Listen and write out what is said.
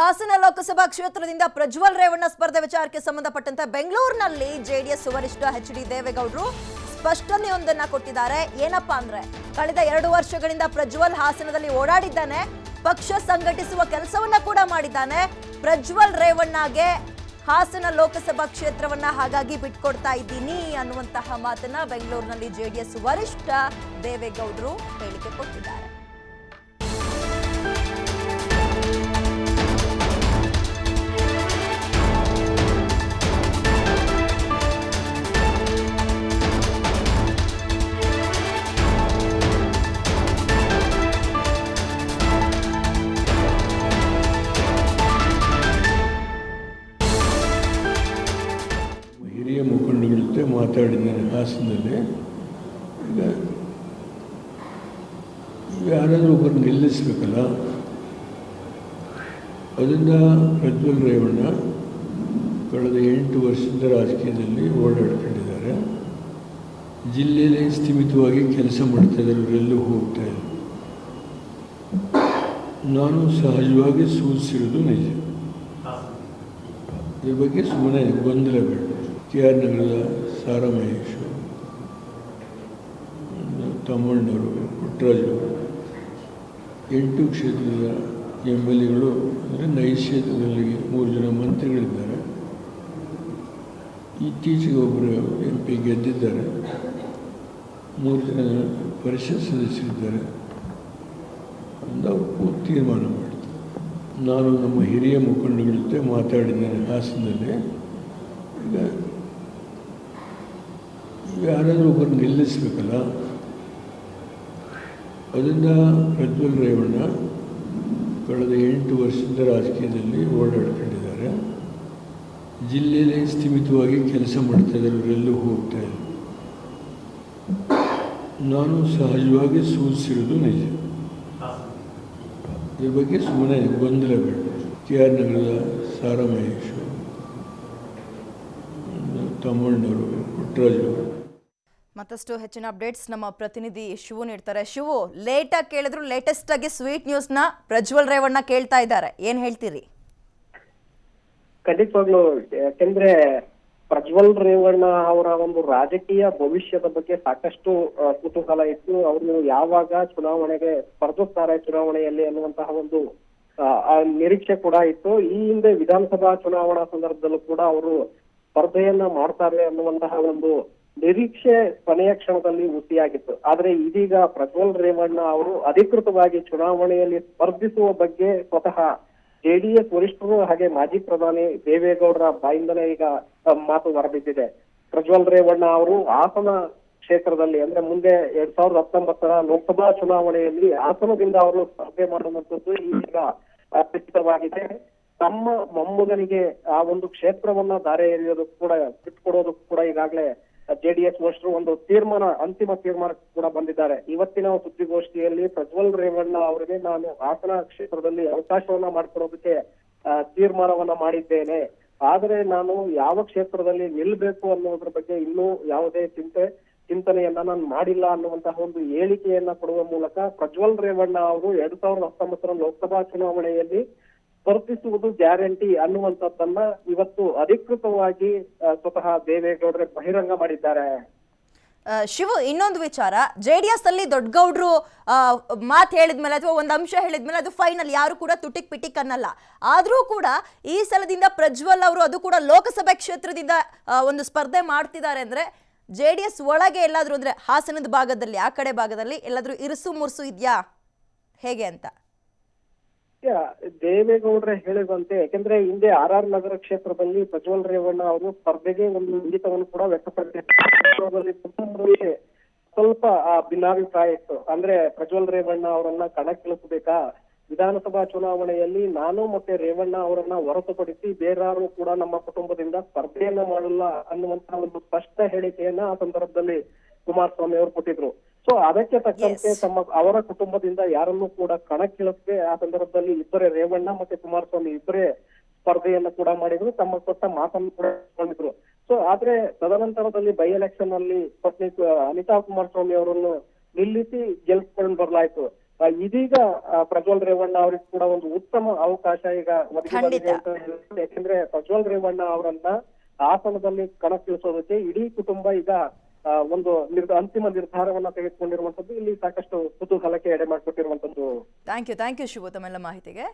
ಹಾಸನ ಲೋಕಸಭಾ ಕ್ಷೇತ್ರದಿಂದ ಪ್ರಜ್ವಲ್ ರೇವಣ್ಣ ಸ್ಪರ್ಧೆ ವಿಚಾರಕ್ಕೆ ಸಂಬಂಧಪಟ್ಟಂತೆ ಬೆಂಗಳೂರಿನಲ್ಲಿ ಜೆಡಿಎಸ್ ವರಿಷ್ಠ ಎಚ್ ಡಿ ದೇವೇಗೌಡರು ಸ್ಪಷ್ಟನೆಯೊಂದನ್ನ ಕೊಟ್ಟಿದ್ದಾರೆ. ಏನಪ್ಪಾ ಅಂದ್ರೆ, ಕಳೆದ ಎರಡು ವರ್ಷಗಳಿಂದ ಪ್ರಜ್ವಲ್ ಹಾಸನದಲ್ಲಿ ಓಡಾಡಿದ್ದಾನೆ. ಪಕ್ಷ ಸಂಘಟಿಸುವ ಕೆಲಸವನ್ನ ಕೂಡ ಮಾಡಿದ್ದಾನೆ. ಪ್ರಜ್ವಲ್ ರೇವಣ್ಣಗೆ ಹಾಸನ ಲೋಕಸಭಾ ಕ್ಷೇತ್ರವನ್ನ ಹಾಗಾಗಿ ಬಿಟ್ಕೊಡ್ತಾ ಇದ್ದೀನಿ ಅನ್ನುವಂತಹ ಮಾತನ್ನ ಬೆಂಗಳೂರಿನಲ್ಲಿ ಜೆಡಿಎಸ್ ವರಿಷ್ಠ ದೇವೇಗೌಡರು ಹೇಳಿಕೆ ಕೊಟ್ಟಿದ್ದಾರೆ. ಹಿರಿಯ ಮುಖಂಡಗಳ ಜೊತೆ ಮಾತಾಡಿದ್ದೇನೆ ಹಾಸನದಲ್ಲಿ ಈಗ ಯಾರಾದರೂ ಒಬ್ಬರು ನಿಲ್ಲಿಸಬೇಕಲ್ಲ? ಅದರಿಂದ ಪ್ರಜ್ವಲ್ ರೇವಣ್ಣ ಕಳೆದ ಎಂಟು ವರ್ಷದಿಂದ ರಾಜಕೀಯದಲ್ಲಿ ಓಡಾಡ್ಕೊಂಡಿದ್ದಾರೆ. ಜಿಲ್ಲೆಯಲ್ಲಿ ಸ್ಥಿಮಿತವಾಗಿ ಕೆಲಸ ಮಾಡ್ತಾಯಿದ್ದಾರೆ ಇವರೆಲ್ಲೂ ಹೋಗ್ತಾ ಇಲ್ಲ. ನಾನು ಸಹಜವಾಗಿ ಸೂಚಿಸಿರೋದು ನಿಜ. ಇದ್ರ ಬಗ್ಗೆ ಸುಮ್ಮನೆ ಗೊಂದಲ ಬೇಡ ಕೆ ಆರ್ ನಗರದ ಸಾರಾ ಪುಟ್ಟರಾಜು ಎಂಟು ಕ್ಷೇತ್ರದ ಎಂ ಎಲ್ ಎಗಳು ಅಂದರೆ ನೈಸ್ ಕ್ಷೇತ್ರದಲ್ಲಿ ಮೂರು ಜನ ಮಂತ್ರಿಗಳಿದ್ದಾರೆ. ಇತ್ತೀಚೆಗೆ ಒಬ್ಬರು ಎಂ ಪಿ ಗೆದ್ದಿದ್ದಾರೆ. ಮೂರು ಜನ ಪರಿಷತ್ ಸದಸ್ಯರಿದ್ದಾರೆ. ಅವ್ರು ತೀರ್ಮಾನ ಮಾಡಿದ್ರು ನಾನು ನಮ್ಮ ಹಿರಿಯ ಮುಖಂಡಗಳ ಜೊತೆ ಮಾತಾಡಿದ್ದೇನೆ ಹಾಸನದಲ್ಲಿ. ಯಾರಾದರೂ ಒಬ್ಬರು ನಿಲ್ಲಿಸಬೇಕಲ್ಲ? ಅದನ್ನು ಪ್ರಜ್ವಲ್ ರೇವಣ್ಣ ಕಳೆದ ಎಂಟು ವರ್ಷದಿಂದ ರಾಜಕೀಯದಲ್ಲಿ ಓಡಾಡ್ಕೊಂಡಿದ್ದಾರೆ. ಜಿಲ್ಲೆಯಲ್ಲಿ ಸ್ಥಿಮಿತವಾಗಿ ಕೆಲಸ ಮಾಡ್ತಾ ಇದ್ದಾರೆ ಇವರೆಲ್ಲೂ ಹೋಗ್ತಾ ಇಲ್ಲ. ನಾನು ಸಹಜವಾಗಿ ಸೂಚಿಸಿರೋದು ನಿಜ. ಇದ್ರ ಬಗ್ಗೆ ಸುಮ್ಮನೆ ಗೊಂದಲ ಬೇಡ ಕೆ ಆರ್ ನಗರದ ಸಾರಾ ಮಹೇಶು ಪುಟ್ಟರಾಜು. ಮತ್ತಷ್ಟು ಹೆಚ್ಚಿನ ಅಪ್ಡೇಟ್ಸ್ ನಮ್ಮ ಪ್ರತಿನಿಧಿ ಶಿವು ನೀಡ್ತಾರೆ. ಶಿವು ಲೇಟ್ ಆಗಿ ಕೇಳಿದ್ರು ಲೇಟೆಸ್ಟ್ ಆಗಿ ಸ್ವೀಟ್ ನ್ಯೂಸ್ನ ಪ್ರಜ್ವಲ್ ರೇವಣ್ಣ ಕೇಳ್ತಾ ಇದ್ದಾರೆ. ಏನ್ ಹೇಳ್ತೀರಿ? ಖಂಡಿತವಾಗ್ಲು, ಯಾಕಂದ್ರೆ ಪ್ರಜ್ವಲ್ ರೇವಣ್ಣ ಅವರ ಒಂದು ರಾಜಕೀಯ ಭವಿಷ್ಯದ ಬಗ್ಗೆ ಸಾಕಷ್ಟು ಕುತೂಹಲ ಇತ್ತು. ಅವರು ಯಾವಾಗ ಚುನಾವಣೆಗೆ ಸ್ಪರ್ಧಿಸ್ತಾರೆ ಚುನಾವಣೆಯಲ್ಲಿ ಅನ್ನುವಂತಹ ಒಂದು ನಿರೀಕ್ಷೆ ಕೂಡ ಇತ್ತು. ಈ ಹಿಂದೆ ವಿಧಾನಸಭಾ ಚುನಾವಣಾ ಸಂದರ್ಭದಲ್ಲೂ ಕೂಡ ಅವರು ಸ್ಪರ್ಧೆಯನ್ನ ಮಾಡ್ತಾರೆ ಅನ್ನುವಂತಹ ಒಂದು ನಿರೀಕ್ಷೆ ಕೊನೆಯ ಕ್ಷಣದಲ್ಲಿ ಹುಸಿಯಾಗಿತ್ತು ಆದ್ರೆ ಇದೀಗ ಪ್ರಜ್ವಲ್ ರೇವಣ್ಣ ಅವರು ಅಧಿಕೃತವಾಗಿ ಚುನಾವಣೆಯಲ್ಲಿ ಸ್ಪರ್ಧಿಸುವ ಬಗ್ಗೆ ಸ್ವತಃ ಜೆಡಿಎಸ್ ವರಿಷ್ಠರು ಹಾಗೆ ಮಾಜಿ ಪ್ರಧಾನಿ ದೇವೇಗೌಡರ ಬಾಯಿಂದಲೇ ಈಗ ಮಾತು ಹೊರಬಿದ್ದಿದೆ. ಪ್ರಜ್ವಲ್ ರೇವಣ್ಣ ಅವರು ಹಾಸನ ಕ್ಷೇತ್ರದಲ್ಲಿ ಅಂದ್ರೆ ಮುಂದೆ ಎರಡ್ ಸಾವಿರದ ಹತ್ತೊಂಬತ್ತರ ಲೋಕಸಭಾ ಚುನಾವಣೆಯಲ್ಲಿ ಹಾಸನದಿಂದ ಅವರು ಸ್ಪರ್ಧೆ ಮಾಡುವಂತದ್ದು ಈಗ ಖಚಿತವಾಗಿದೆ. ತಮ್ಮ ಮೊಮ್ಮಗನಿಗೆ ಆ ಒಂದು ಕ್ಷೇತ್ರವನ್ನ ದಾರೆ ಎರೆಯೋದಕ್ಕೂ ಕೂಡ ಬಿಟ್ಕೊಡೋದಕ್ಕೂ ಕೂಡ ಈಗಾಗಲೇ ಜೆಡಿಎಸ್ ವರಿಷ್ಠರು ಒಂದು ತೀರ್ಮಾನ, ಅಂತಿಮ ತೀರ್ಮಾನ ಕೂಡ ಬಂದಿದ್ದಾರೆ. ಇವತ್ತಿನ ಸುದ್ದಿಗೋಷ್ಠಿಯಲ್ಲಿ ಪ್ರಜ್ವಲ್ ರೇವಣ್ಣ ಅವರಿಗೆ ನಾನು ಹಾಸನ ಕ್ಷೇತ್ರದಲ್ಲಿ ಅವಕಾಶವನ್ನ ಮಾಡ್ಕೊಡೋದಕ್ಕೆ ತೀರ್ಮಾನವನ್ನ ಮಾಡಿದ್ದೇನೆ. ಆದರೆ ನಾನು ಯಾವ ಕ್ಷೇತ್ರದಲ್ಲಿ ನಿಲ್ಬೇಕು ಅನ್ನೋದ್ರ ಬಗ್ಗೆ ಇನ್ನೂ ಯಾವುದೇ ಚಿಂತೆ, ಚಿಂತನೆಯನ್ನ ನಾನು ಮಾಡಿಲ್ಲ ಅನ್ನುವಂತಹ ಒಂದು ಹೇಳಿಕೆಯನ್ನ ಕೊಡುವ ಮೂಲಕ ಪ್ರಜ್ವಲ್ ರೇವಣ್ಣ ಅವರು ಎರಡ್ ಸಾವಿರದ ಹತ್ತೊಂಬತ್ತರ ಲೋಕಸಭಾ ಚುನಾವಣೆಯಲ್ಲಿ ಸ್ಪರ್ಧಿಸುವುದು ಗ್ಯಾರಂಟಿ ಅನ್ನುವಂಥದ್ದನ್ನ ಇವತ್ತು ಅಧಿಕೃತವಾಗಿ ಸ್ವತಃ ದೇವೇಗೌಡರೇ ಬಹಿರಂಗ ಮಾಡಿದ್ದಾರೆ. ಶಿವು, ಇನ್ನೊಂದು ವಿಚಾರ. ಜೆ ಡಿ ಎಸ್ ಅಲ್ಲಿ ದೊಡ್ಡಗೌಡ್ರು ಮಾತು ಹೇಳಿದ್ಮೇಲೆ ಅಥವಾ ಒಂದು ಅಂಶ ಹೇಳಿದ್ಮೇಲೆ ಅದು ಫೈನಲ್ ಯಾರು ಕೂಡ ತುಟಿಕ್ ಪಿಟಿಕ್ ಅನ್ನಲ್ಲ. ಆದರೂ ಕೂಡ ಈ ಸಲದಿಂದ ಪ್ರಜ್ವಲ್ ಅವರು ಅದು ಕೂಡ ಲೋಕಸಭೆ ಕ್ಷೇತ್ರದಿಂದ ಒಂದು ಸ್ಪರ್ಧೆ ಮಾಡ್ತಿದ್ದಾರೆ ಅಂದ್ರೆ ಜೆ ಡಿ ಎಸ್ ಒಳಗೆ ಎಲ್ಲಾದ್ರೂ ಅಂದ್ರೆ ಹಾಸನದ ಭಾಗದಲ್ಲಿ, ಆ ಕಡೆ ಭಾಗದಲ್ಲಿ ಎಲ್ಲಾದ್ರೂ ಇರುಸು ಮುರುಸು ಇದೆಯಾ? ಹೇಗೆ ಅಂತ? ದೇವೇಗೌಡ್ರೆ ಹೇಳಿದಂತೆ ಯಾಕಂದ್ರೆ ಹಿಂದೆ ಆರ್ ಆರ್ ನಗರ ಕ್ಷೇತ್ರದಲ್ಲಿ ಪ್ರಜ್ವಲ್ ರೇವಣ್ಣ ಅವರು ಸ್ಪರ್ಧೆಗೆ ಒಂದು ಇಂಗಿತವನ್ನು ಕೂಡ ವ್ಯಕ್ತಪಡಿಸಿದ್ದಾರೆ. ಸ್ವಲ್ಪ ಆ, ಭಿನ್ನಾಭಿಪ್ರಾಯ ಇತ್ತು. ಅಂದ್ರೆ ಪ್ರಜ್ವಲ್ ರೇವಣ್ಣ ಅವರನ್ನ ಕಣಕ್ಕಿಳಿಸಬೇಕಾ? ವಿಧಾನಸಭಾ ಚುನಾವಣೆಯಲ್ಲಿ ನಾನು ಮತ್ತೆ ರೇವಣ್ಣ ಅವರನ್ನ ಹೊರತುಪಡಿಸಿ ಬೇರಾರು ಕೂಡ ನಮ್ಮ ಕುಟುಂಬದಿಂದ ಸ್ಪರ್ಧೆಯನ್ನ ಮಾಡಲ್ಲ ಅನ್ನುವಂತಹ ಒಂದು ಸ್ಪಷ್ಟ ಹೇಳಿಕೆಯನ್ನ ಆ ಸಂದರ್ಭದಲ್ಲಿ ಕುಮಾರಸ್ವಾಮಿ ಅವರು ಕೊಟ್ಟಿದ್ರು. ಸೊ ಅದಕ್ಕೆ ತಕ್ಕಂತೆ ತಮ್ಮ ಅವರ ಕುಟುಂಬದಿಂದ ಯಾರನ್ನೂ ಕೂಡ ಕಣಕ್ಕಿಳಿಸದೆ ಆ ಸಂದರ್ಭದಲ್ಲಿ ಇಬ್ಬರೇ ರೇವಣ್ಣ ಮತ್ತೆ ಕುಮಾರಸ್ವಾಮಿ ಇಬ್ಬರೇ ಸ್ಪರ್ಧೆಯನ್ನ ಕೂಡ ಮಾಡಿದ್ರು ತಮ್ಮ ಕೊಟ್ಟ ಮಾತನ್ನು ಕೂಡ ಮಾಡಿದ್ರು ಸೊ ಆದ್ರೆ ತದನಂತರದಲ್ಲಿ ಬೈ ಎಲೆಕ್ಷನ್ ಅಲ್ಲಿ ಪತ್ನಿ ಅನಿತಾ ಕುಮಾರಸ್ವಾಮಿ ಅವರನ್ನು ನಿಲ್ಲಿಸಿ ಗೆಲ್ಸ್ಕೊಂಡು ಬರಲಾಯ್ತು ಇದೀಗ ಪ್ರಜ್ವಲ್ ರೇವಣ್ಣ ಅವ್ರಿಗೆ ಕೂಡ ಒಂದು ಉತ್ತಮ ಅವಕಾಶ ಈಗ ಒದಗಿ ಬಂದಿದೆ. ಅಂತ ಹೇಳ್ಬೋದು. ಯಾಕಂದ್ರೆ ಪ್ರಜ್ವಲ್ ರೇವಣ್ಣ ಅವರನ್ನ ಹಾಸನದಲ್ಲಿ ಕಣಕ್ಕಿಳಿಸೋದಕ್ಕೆ ಇಡೀ ಕುಟುಂಬ ಈಗ ಒಂದು ಅಂತಿಮ ನಿರ್ಧಾರವನ್ನ ತೆಗೆದುಕೊಂಡಿರುವಂತದ್ದು ಇಲ್ಲಿ ಸಾಕಷ್ಟು ಕುತೂಹಲಕ್ಕೆ ಎಡೆ ಮಾಡಿಕೊಟ್ಟಿರುವಂತದ್ದು thank you thank you Shivu ತಮ್ಮೆಲ್ಲ ಮಾಹಿತಿಗೆ.